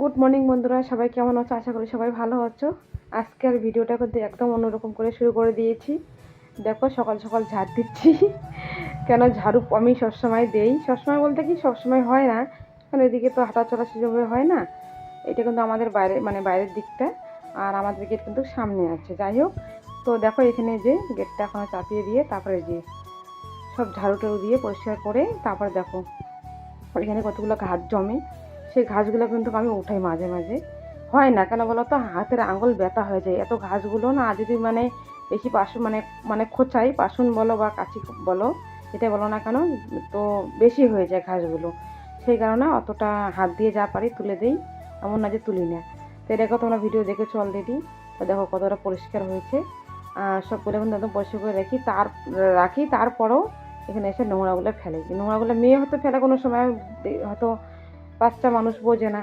Good morning বন্ধুরা। সবাই কেমন আছো? আশা করি সবাই ভালো আছো। আজকের ভিডিওটা কিন্তু একদম অন্যরকম করে শুরু করে দিয়েছি। দেখো, সকাল সকাল ঝাড় দিচ্ছি। কেন ঝাড়ু আমি সবসময় দেই? সবসময় বলতে কি, সবসময় হয় না। কারণ এদিকে তো হাঁটা চলা সেভাবে হয় না। এটা কিন্তু আমাদের বাইরে মানে বাইরের দিকটা। আর আমাদের গেট কিন্তু সামনে আছে। যাই হোক, তো দেখো, এখানে যে গেটটা এখনও চাপিয়ে দিয়ে, তারপরে যে সব ঝাড়ু টাড়ু দিয়ে পরিষ্কার করে, তারপরে দেখো, এখানে কতগুলো ঘাস জমে। সেই ঘাসগুলো কিন্তু আমি উঠাই মাঝে মাঝে। হয় না, কেন বলো তো হাতের আঙুল ব্যথা হয়ে যায়। এত ঘাসগুলো না যদি মানে বেশি পাশুন মানে মানে খোঁচাই পাশুন বলো বা কাছি বলো যেটা বলো না কেন? তো বেশি হয়ে যায় ঘাসগুলো। সেই কারণে অতটা হাত দিয়ে যা পারি তুলে দিই, এমন না যে তুলি না। তো দেখো তোমরা ভিডিও দেখেছ অলরেডি তো দেখো কতটা পরিষ্কার হয়েছে। আর সবগুলো কিন্তু একদম পরিষ্কার করে রাখি। তার, রাখি, তারপরেও এখানে এসে নোংরাগুলো ফেলে নোংরাগুলো মেয়ে হয়তো ফেলে কোনো সময়, হয়তো বাচ্চা মানুষ বোঝে না।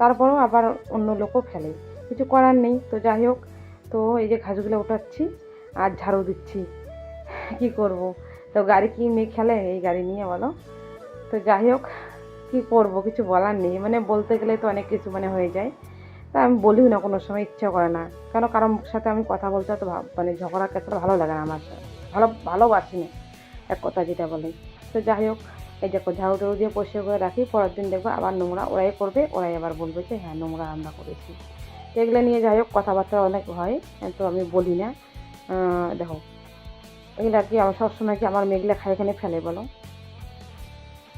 তারপরেও আবার অন্য লোকও ফেলে। কিছু করার নেই, তো যাই হোক, তো এই যে ঘাসগুলো উঠাচ্ছি আর ঝাড়ু দিচ্ছি। কি করব? তো গাড়ি কি মেয়ে খেলে? এই গাড়ি নিয়ে বলো। তো যাই হোক, কী করব? কিছু বলার নেই। মানে বলতে গেলে তো অনেক কিছু মানে হয়ে যায়। তা আমি বলিও না, কোনো সময় ইচ্ছা করে না। কেন? কারোর সাথে আমি কথা বলতে তো মানে ঝগড়া ক্ষেত্রে ভালো লাগে না আমার ভালো ভালোবাসি না, এক কথা যেটা বলে। তো যাই হোক এই দেখো, ঝাড়ু টাড়ু দিয়ে পরিষ্কার করে রাখি, পরের দিন দেখব আবার নোংরা ওরাই করবে, ওরাই আবার বলবে যে হ্যাঁ নোংরা আমরা করেছি। তো এগুলো নিয়ে যাই হোক, কথাবার্তা অনেক হয় তো আমি বলি না। দেখো, এগুলো আর কি আমার সবসময় কি আমার মেয়েগুলো খাই এখানে ফেলে বলো?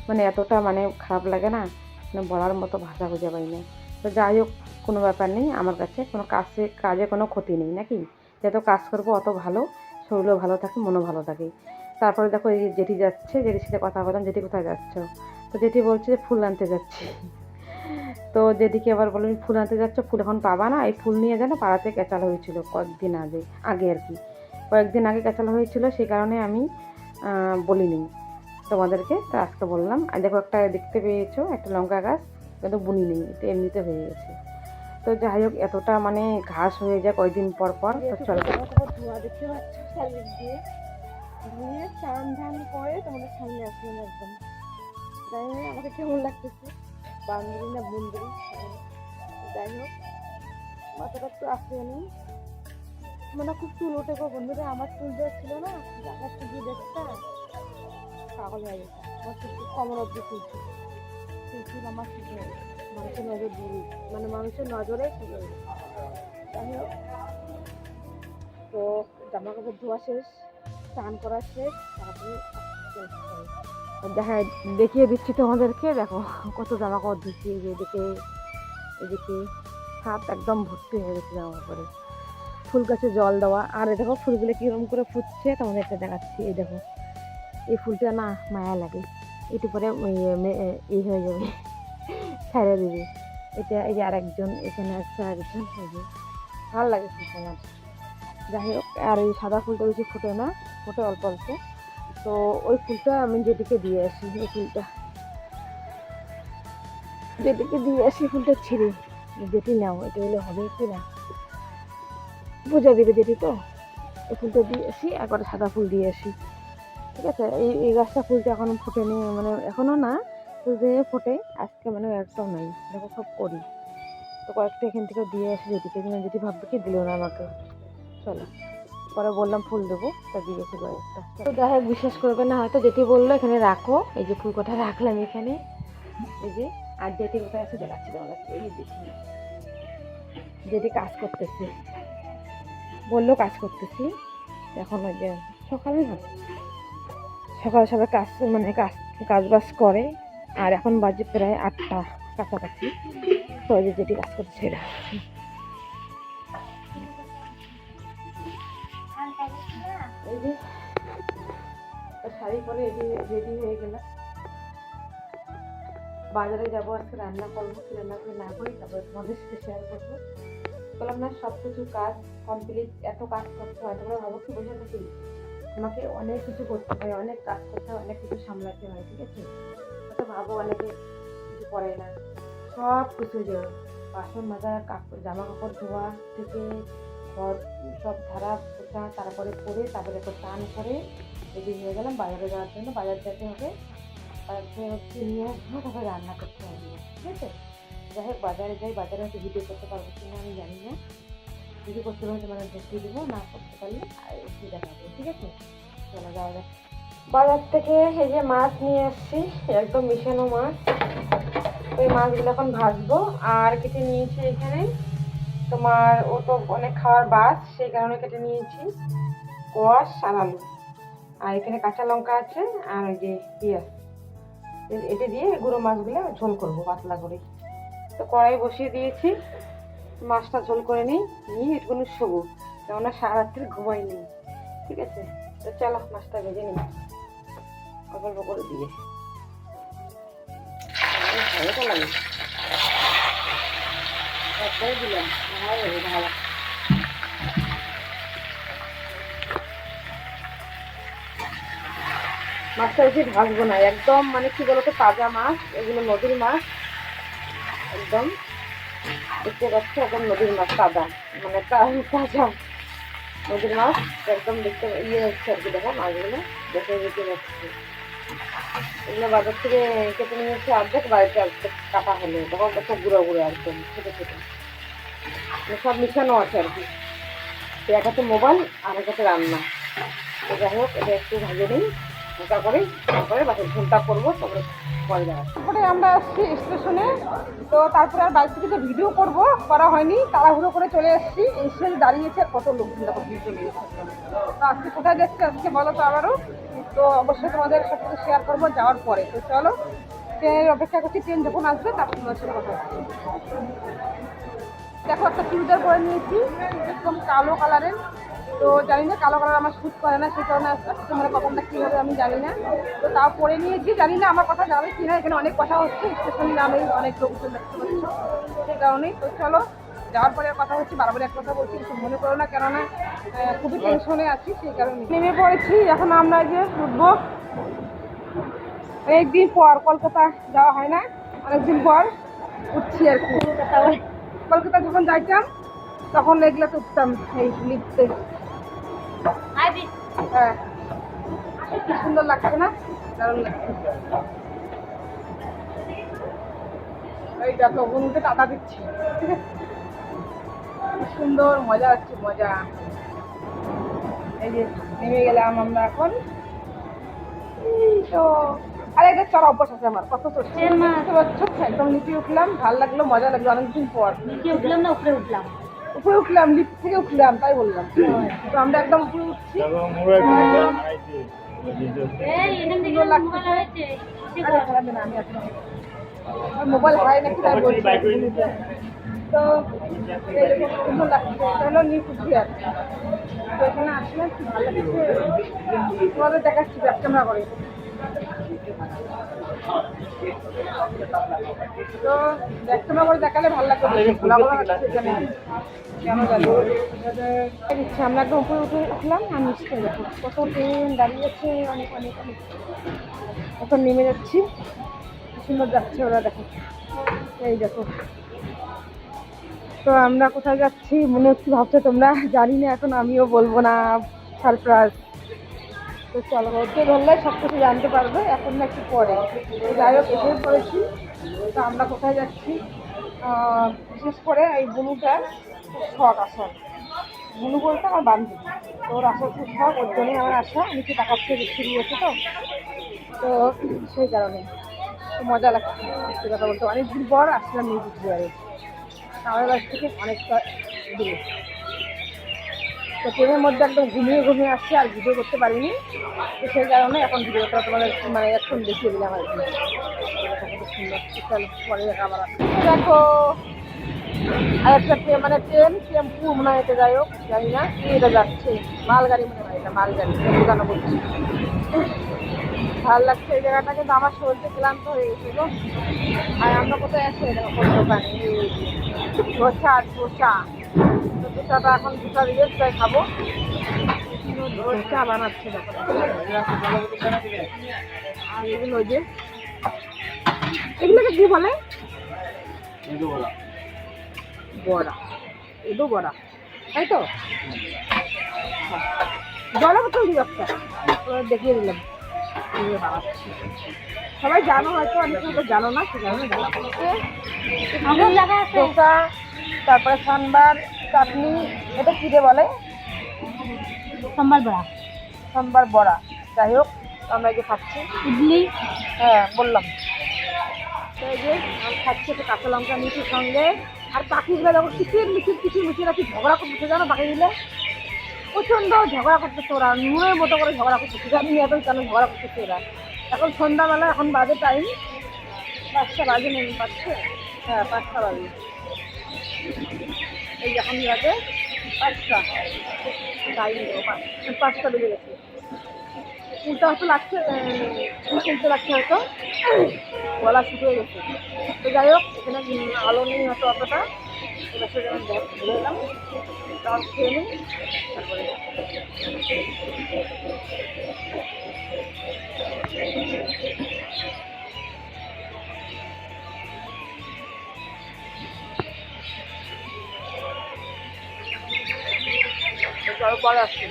মানে এতটা মানে খারাপ লাগে না মানে বলার মতো ভাষা খুঁজে পাই না। তো যাই হোক, কোনো ব্যাপার নেই আমার কাছে, কোনো কাজে কাজে কোনো ক্ষতি নেই, নাকি? যত কাজ করব অত ভালো, শরীরও ভালো থাকে, মনও ভালো থাকে। তারপরে দেখো এই জেঠি যাচ্ছে, জেঠির সাথে কথা বললাম, জেঠি কোথায় যাচ্ছ? তো জেঠি বলছে যে ফুল আনতে যাচ্ছি। তো জেঠিকে আবার বললাম ফুল আনতে যাচ্ছ, ফুল এখন পাবা না? এই ফুল নিয়ে যেন পাড়াতে কেঁচাল হয়েছিল কয়েকদিন আগে আগে আর কি। কয়েকদিন আগে কেঁচাল হয়েছিল, সেই কারণে আমি বলিনি তোমাদেরকে। তো আজকে বললাম, আর দেখো একটা দেখতে পেয়েছ, একটা লঙ্কা গাছ, কিন্তু বুনি নেই এটা এমনিতে হয়ে গেছে। তো যাই হোক, এতটা মানে ঘাস হয়ে যায় কয়েকদিন পর পর, তো চলো। দেখতে পাচ্ছ ধুয়ে চান ধান করে তোমাদের সামনে আসলাম একদম। যাই হোক আমাকে কেমন লাগতেছে। বান্ধবী না বন্ধুরি যাই হোক, মাথাটা একটু আসতে নেই। মানে খুব চুল ওঠে গো বন্ধুরা, আমার চুল ছিল না জায়গা চুল দেখতে পাগল হয়ে গেছে। আমার চুল কমর অব্দি সেই চুল আমার শুকিয়ে মানুষের নজর দিয়ে মানে মানুষের নজরে শুকিয়ে যাই হোক, তো জামা কাপড় ধোয়া শেষ। স্নান করা শেষ, তারপরে দেখা দেখিয়ে দিচ্ছি তোমাদেরকে, দেখো কত জামা কাপড় ধুচ্ছি এদিকে এদিকে হাত একদম ভর্তি হয়ে গেছে জামা কাপড়ে। ফুল গাছে জল দেওয়া। আর দেখো ফুলগুলো কীরকম করে ফুটছে, তোমাদেরকে দেখাচ্ছি। এই দেখো, এই ফুলটা না মায়া লাগে। একটু পরে এই হয়ে যাবে, ছেড়ে দেবে। এটা এই যে আরেকজন, এখানে আছে আরেকজন যে। ভালো লাগে আমার। যাই হোক, আর এই সাদা ফুলটা বেশি ফুটে না, ফোটে অল্প অল্প। তো ওই ফুলটা আমি যেদিকে দিয়ে আসি ওই ফুলটা। যেদিকে দিয়ে আসি ফুলটা ছিঁড়ে। যেটি নাও, এটা হলে হবে কি না? বোঝা দেবে যেটি তো? এই ফুলটা দিয়ে আসি, একবার সাদা ফুল দিয়ে আসি। ঠিক আছে? এই এই গাছটা ফুলটা এখনও ফোটেনি মানে এখনও না যে ফোটে, আজকে মানে একটাও নাই। দেখো সব করি। তো কয়েকটা এখান থেকে দিয়ে আসি, যেদিকে যেটি ভাববে কি দিল না আমাকে। চলো। পরে বললাম ফুল দেবো, তা দিয়েছে কয়েকটা তো যাই হোক, বিশ্বাস করবে না, হয়তো যেটি বলল এখানে রাখো। এই যে ফুল কটা রাখলাম এখানে। এই যে, আর যেটি কোথায় আছে দেখাচ্ছি এই দেখি। যেটি কাজ করতেছে। বলল কাজ করতেছি। এখন ওই যে সকালে না সকালে সবাই কাজ মানে কাজ কাজ বাজ করে। আর এখন বাজে প্রায় আটটা কাছাকাছি। তো ওই যে যেটি কাজ করছে এটা। শাড়ি পরে রেডি রেডি হয়ে গেলাম। বাজারে যাব, আজকে রান্না করব, কি রান্না করে না করি, তারপরে তোমাদের সাথে শেয়ার করব। বললাম, না সব কিছু কাজ কমপ্লিট এত কাজ করতে হয়, তোমরা ভাবো কি বোঝা থাকি আমাকে অনেক কিছু করতে হয়, অনেক কাজ করতে হয়, অনেক কিছু সামলাতে হয়, ঠিক আছে? তো ভাবো অনেকে কিছু করে না, সব কিছু যে বাসন মাজা কাপড় জামা কাপড় ধোয়া থেকে, ঘর সব ধারা পোছা তারপরে করে তারপরে একটু স্নান করে রেডি হয়ে গেলাম বাজারে যাওয়ার জন্য। বাজার যেতে হবে। থেকে হচ্ছে নিয়ে তারপরে রান্না করতে হবে। ঠিক আছে? যাই হোক, বাজারে যাই, বাজারে হয়তো ভিডিও করতে পারব কি না আমি জানি না। ভিডিও করতে পারলে মানে দেখিয়ে দেবো, না করতে পারলে দেখাবো ঠিক আছে? চলো যাওয়া যাক। বাজার থেকে এই যে মাছ নিয়ে আসছি, একদম মিশানো মাছ। ওই মাছগুলো এখন ভাজবো। আর কেটে নিয়েছি এখানে। তোমার, ও তো অনেক খাওয়ার বাস, সেই কারণে কেটে নিয়েছি। কোয়াশ আর আলু। আর এখানে কাঁচা লঙ্কা আছে আর ওই যে পেঁয়াজ। এটা দিয়ে গুঁড়ো মাছগুলো ঝোল করব পাতলা করে। তো কড়াই বসিয়ে দিয়েছি। মাছটা ঝোল করে নিই। নিয়ে একটুখানি শোবো। কেননা সারা রাত্রি ঘুমাইনি ঠিক আছে? তো চলো, মাছটা ভেজে নিই। অল্প করে দিয়ে। ভালোটা লাগে। মাছটা বেশি ভাজবো না, একদম মানে কি বলতো, তাজা মাছ, এগুলো নদীর মাছ, একদম দেখতে পাচ্ছি, একদম নদীর মাছ, তাজা মানে তাজা নদীর মাছ, একদম দেখতে ইয়ে হচ্ছে আর কি, দেখো মাছগুলো, দেখে দেখতে পাচ্ছি এগুলো বাজার থেকে কেটে নিয়ে এসে অর্ধেক বাড়িতে কাটা হলো তখন সব গুঁড়ো গুঁড়ো একদম, ছোটো ছোটো। সব মিশানো আছে আর কি। তো এক হাতে মোবাইল, আর এক হাতে রান্না। তো যাই হোক, এটা একটু ভাজে নিই, হালকা করে, তারপরে বাকি ঝোলটা করব, তারপরে পরে দেওয়া তারপরে আমরা আসছি স্টেশনে। তো তারপরে আর বাইক থেকে যে ভিডিও করব, করা হয়নি। তাড়াহুড়ো করে চলে এসেছি এসে দাঁড়িয়েছে আর কত লোকজন, দেখো ভিড় চলে তো আজকে কোথায় যাচ্ছে আজকে বলো তো আবারও। তো অবশ্যই তোমাদের সাথে সাথে শেয়ার করব যাওয়ার পরে। তো চলো, ট্রেনের অপেক্ষা করছি, ট্রেন যখন আসবে, তারপর তোমাদের সাথে কথা দেখো, একটা চুড়িদার পরে নিয়েছি, একদম কালো কালারের তো জানি না কালো কালার আমার শ্যুট করে না, সেই কারণে তোমার কখনটা কী হবে আমি জানি না। তো তাও পরে নিয়েছি, জানি না আমার কথা যাবে কি না এখানে অনেক কথা হচ্ছে স্টেশন নামে অনেক লোকজন দেখতে পাচ্ছ। সেই কারণেই, তো চলো, যাওয়ার পরে কথা হচ্ছে, বারবার এক কথা বলছি, কিছু মনে করো না, কেননা খুবই টেনশনে আছি, সেই কারণে। নেমে পড়েছি, এখন আমরা যে উঠবো, অনেকদিন পর কলকাতা যাওয়া হয় না, অনেকদিন পর উঠছি আর কি। কলকাতা যখন যাইতাম তখন এগুলো উঠতাম এই লিফটে হ্যাঁ। কি সুন্দর লাগছে না? দারুণ লাগছে। এই দেখো বন্ধুকে টাটা দিচ্ছি। ঠিক আছে সুন্দর মজা হচ্ছে মজা। এই যে নেমে গেলাম আমরা এখন। এই তো। আরে এটা চড়া অভ্যাস আছে আমার কত চড়ছে পারছ? একদম নিচে উঠলাম ভালো লাগল মজা লাগল অনেকদিন পর। নিচে উঠলাম না উপরে উঠলাম। উপরে উঠলাম লিফট থেকে উঠলাম তাই বললাম। তো আমরা একদম উপরে উঠছি। মোবাইল আমার হয় নাকি তাই বলছি। তো এরকম সুন্দর লাগছে হলো নিউ কুচবিহার। তো এখানে আসলে ভালো লাগছে। তোমাদের দেখাচ্ছি ব্যাক ক্যামেরা করে। তো ক্যামেরা করে দেখালে ভালো লাগবে আমরা একদম উপরে উঠে উঠলাম আর নিচে দেখো কত ট্রেন দাঁড়িয়ে আছে অনেক অনেক অনেক এখন নেমে যাচ্ছি সুন্দর যাচ্ছে ওরা দেখো এই দেখো তো আমরা কোথায় যাচ্ছি? মনে হচ্ছে ভাবছ তোমরা। জানি না, এখন আমিও বলব না। সারপ্রাইজ তো চলো হচ্ছে ধরলে সব কিছু জানতে পারবে, এখন না একটু পরে। যাই হোক এসে পড়েছি তো আমরা কোথায় যাচ্ছি? বিশেষ করে এই বুনুটার শখ আসার বুনু বলতে আমার বান্ধবী। তো ওর আসার খুব শখ, ওর জন্যই আমার আসা নিচে টাকা থেকে ফিরে গেছে তো? তো সেই কারণে। মজা লাগছে। সত্যি কথা বলতে অনেক অনেকদিন পর আসলাম মিউজিক বিয়ারে আমাদের বাড়ি থেকে অনেকটা দূরে। তো ট্রেনের মধ্যে একদম ঘুমিয়ে ঘুমিয়ে আসছে আর ভিডিও করতে পারিনি। তো সেই কারণে এখন ভিডিওটা তোমাদের মানে এখন দেখিয়ে দিলাম আর কি। পরে দেখা আর একটা ট্রেন মানে ট্রেন টেম্পু মনে হয় এটা, যাই হোক, জানি না এটা যাচ্ছে। মালগাড়ি মনে হয় এটা, মালগাড়ি দোকানে বলছি। ভালো লাগছে এই জায়গাটা, কিন্তু আমার শরীরটা ক্লান্ত হয়ে গেছিল আর আমরা কোথায় আছি? এটা কোন দোকানে? এই ধোসা। তো এখন ধোসা দিয়ে তাই খাব। ধোসা বানাচ্ছে আর এগুলো যে এগুলোকে কি বলে? বড়া। এদো বড়া। তাই তো? জলের বোতল দিই একটা দেখিয়ে দিলাম। সবাই জানো হয়তো অনেক হয়তো জানো না সে কারণে জানা। আছে চাটনি এটা কী বলে সম্বার বড়া। সাম্বার বড়া। যাই হোক আমরা এই যে খাচ্ছি। ইডলি? হ্যাঁ বললাম। তো এই যে আমি খাচ্ছি একটা কাঁচা লঙ্কা মিষ্টির সঙ্গে। আর পাখিগুলো যখন কিচির মিচির কিচির মিচির কি ঝগড়া করতেছে জানো পাখিগুলো প্রচণ্ড ঝগড়া করতেছে ওরা। নুনের মতো করে ঝগড়া করতেছে জানি এখন কেন ঝগড়া করতেছে ওরা। এখন সন্ধ্যাবেলা এখন বাজে টাইম পাঁচটা বাজে নেই পাচ্ছে হ্যাঁ পাঁচটা বাজে। এই যে এখন বাজে পাঁচটা। টাইম পাঁচটা বেজে গেছে। উল্টা হয়তো লাগছে উল্টে লাগছে হয়তো। গলা শুকিয়ে গেছে। তো যাই হোক, এখানে আলো নেই হয়তো অতটা। এবার সেটা আমি তাও খেয়ে নিই। তারপরে তারপরে পরে আসছি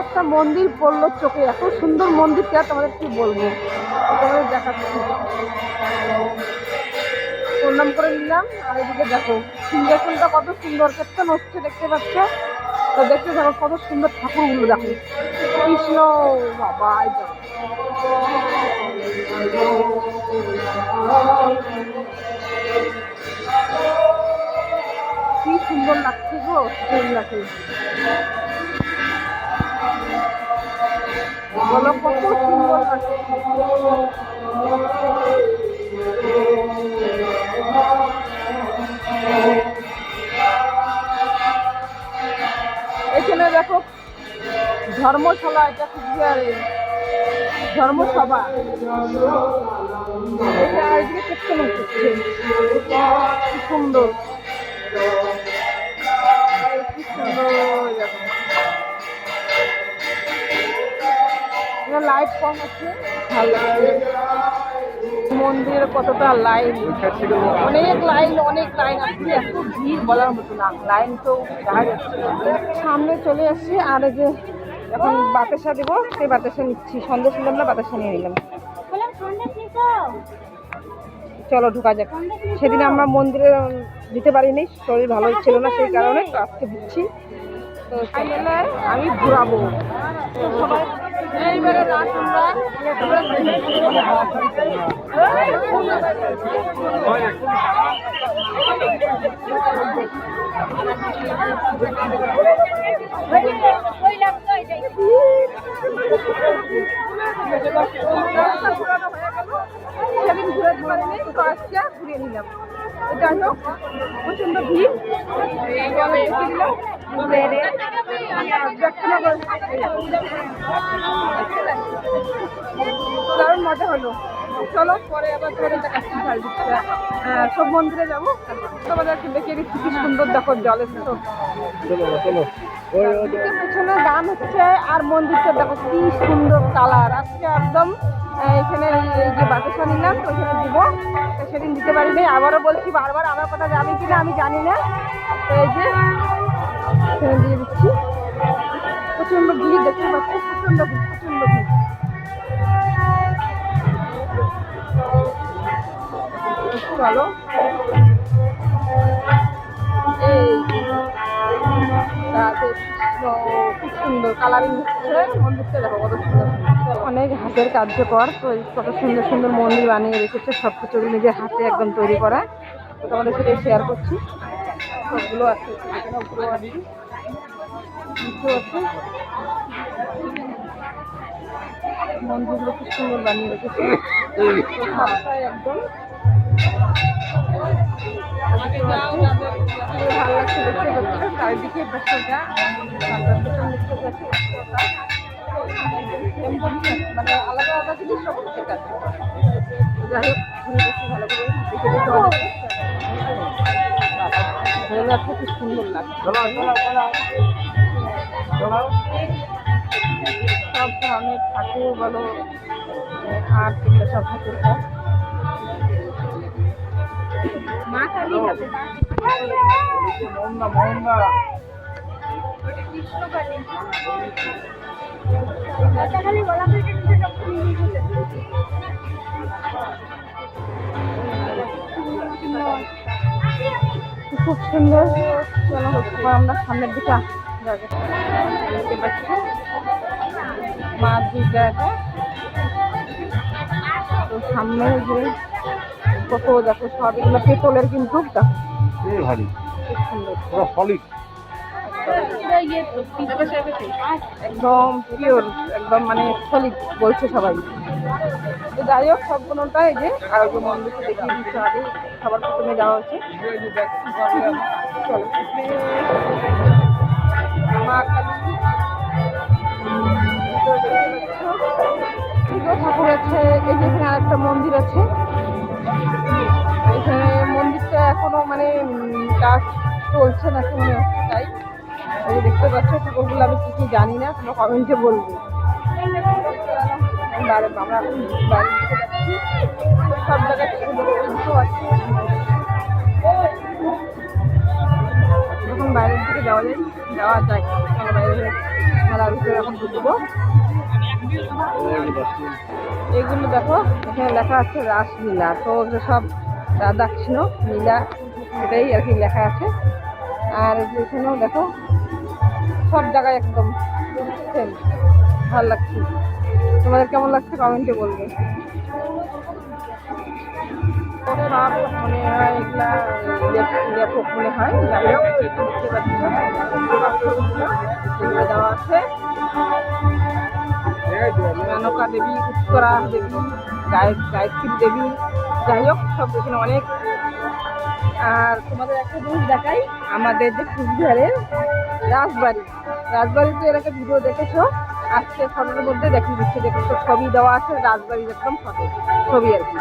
একটু মন্দির পড়ল চোখে। এত সুন্দর মন্দিরটা, তোমাদের কি বলব। তোমাদের দেখাচ্ছি। প্রণাম করে নিলাম, আর এদিকে দেখো সিংহাসনটা কত সুন্দর কেতন হচ্ছে দেখতে পাচ্ছ? তো দেখতে দেখো কত সুন্দর ঠাকুরগুলো দেখো। কৃষ্ণ বাবা। কি সুন্দর লাগছে গো এগুলাকে বলো কত সুন্দর লাগছে। এখানে দেখো ধর্মশালা এটা কুচবিহারে ধর্মসভা। এটা সুন্দর লাইট কম আছে। ভালো মন্দিরে কতটা লাইন অনেক লাইন অনেক লাইন আছে এত ভিড় বলার মতো না। লাইন তো সামনে চলে আসছি আর এই যে এখন বাতাসা দিব, সেই বাতাসা নিচ্ছি। সন্দেশ নিলাম না, বাতাসা নিয়ে নিলাম। চলো, ঢুকা যাক। সেদিন আমরা মন্দিরে দিতে পারিনি, শরীর ভালো ছিল না সেই কারণে আজকে দিচ্ছি। তো আমি ঘুরাবো। সবাই ঘুরে নিলাম যাই হোক, প্রচণ্ড ভিড়। মজা হলো। চলো, পরে আবার তোমাদের দেখাচ্ছি চারিদিকটা। সব মন্দিরে যাব। তোমাদের দেখে দিচ্ছি কি সুন্দর দেখো জলের তো মন্দিরের পেছনে গান হচ্ছে আর মন্দিরটা দেখো কি সুন্দর কালার। আজকে একদম এখানে যে বাতাসা নিলাম, তো এখানে দিব। তো সেদিন দিতে পারিনি। আবারও বলছি বারবার আমার কথা যাবে কিনা আমি জানি না। তো এই যে, এখানে দিয়ে দিচ্ছি। প্রচণ্ড ভিড় দেখতে পাচ্ছি, প্রচণ্ড ভিড় প্রচণ্ড ভিড়। এই খুব সুন্দর। কালারিং হচ্ছে, মন্দিরটা দেখো কত সুন্দর। অনেক হাতের কার্যকর, তো কত সুন্দর সুন্দর মন্দির বানিয়ে রেখেছে সব কিছু নিজের হাতে একদম তৈরি করা। তো তোমাদের সাথে শেয়ার করছি। সবগুলো আছে মন্দিরগুলো খুব সুন্দর বানিয়ে রেখেছে। একদম। ভালো লাগছে দেখতে চারিদিকে মানে আলাদা আলাদা জিনিস সব যাই হোক ভালো করে দেখে দেখে ভালো লাগছে খুব সুন্দর লাগছে। সব ধরনের ঠাকুর বলো আর্ট এগুলো সব ঠাকুর মা কালী মোহনদা মোহনদা খালি গোলাপের খুব সুন্দর। আমরা সামনের দিকে দেখতে পাচ্ছি মা দুর্গা এটা তো সামনে যে কত দেখো সব এগুলো পেতলের কিন্তু ভারী। খুব সুন্দর। সলিড একদম পিওর একদম মানে সলিড বলছে সবাই। যাই হোক সবগুলোটা এই যে আরোগ্য মন্দিরকে দেখিয়ে দিচ্ছে আগে সবার প্রথমে যাওয়া হচ্ছে। ঠাকুর আছে এই যে এখানে আরেকটা মন্দির আছে। এখানে মন্দিরটা এখনও মানে কাজ চলছে নাকি মনে হচ্ছে তাই এই দেখতে পাচ্ছ, ঠাকুরগুলো আমি কিছু জানি না তোমরা কমেন্টে বলবে। আমরা বাইরের দিকে যাওয়া যাওয়া যায় বাইরে ভিতরে এখন এগুলো দেখো, এখানে লেখা আছে রাসলীলা। তো সব রাধা কৃষ্ণ লীলা, এটাই আর কি লেখা আছে। আর এখানেও দেখো সব জায়গায় একদম সেম ভালো লাগছে। তোমাদের কেমন লাগছে কমেন্টে বলবে। মনে হয় এগুলা লেপক মনে হয় যাই হোক আছে দেবী দেবী দেবী যাই হোক সব অনেক আর তোমাদের একটা জিনিস দেখাই, আমাদের যে কুচবিহারের রাজবাড়ি। রাজবাড়িতে এর একটা ভিডিও দেখেছ? আজকে ফটোর মধ্যে দেখিয়ে দিচ্ছে দেখেছ? ছবি দেওয়া আছে, রাজবাড়ির একদম ফটো ছবি আর কি।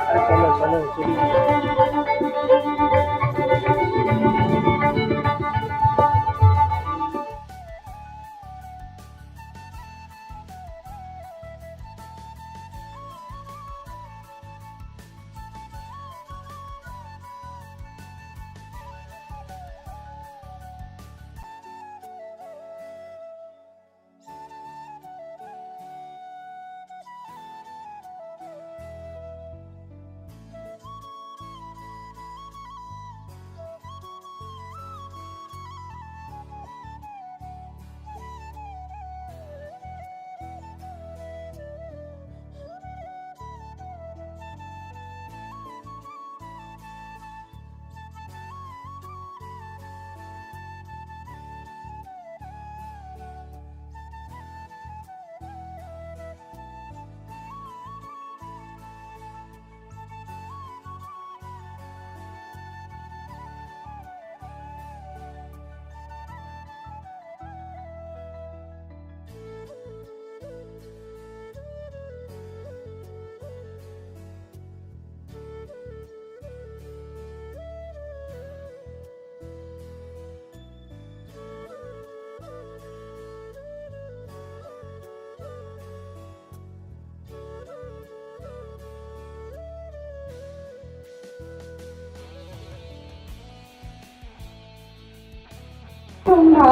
সন্ধ্যা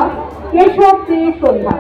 কেশব দে সন্ধ্যা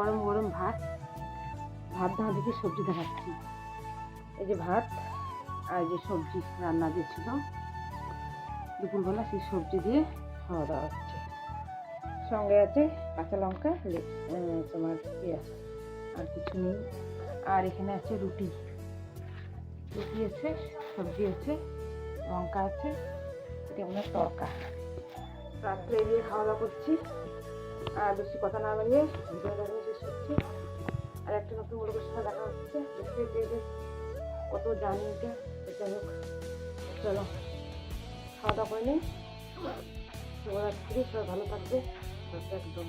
গরম গরম ভাত ভাত দেওয়া দেখে সবজি দেখাচ্ছি। এই যে ভাত আর যে সবজি রান্না দিয়েছিল দুপুরবেলা সেই সবজি দিয়ে খাওয়া দাওয়া হচ্ছে। সঙ্গে আছে কাঁচা লঙ্কা তোমার পেঁয়াজ, আর কিছু নেই। আর এখানে আছে রুটি। রুটি আছে, সবজি আছে, লঙ্কা আছে, এটা হয় তরকা। রাত্রে দিয়ে খাওয়া দাওয়া করছি। বেশি কথা না বাড়িয়ে ভিডিওটা দেখানো শেষ করছি। আর একটা নতুন লোকের সাথে দেখা হচ্ছে। দেখতে পেয়ে কত জানি এটা। তো যাই হোক, চলো, খাওয়া দাওয়া করে নিই। শুভরাত্রি, সবাই ভালো থাকবে। একদম।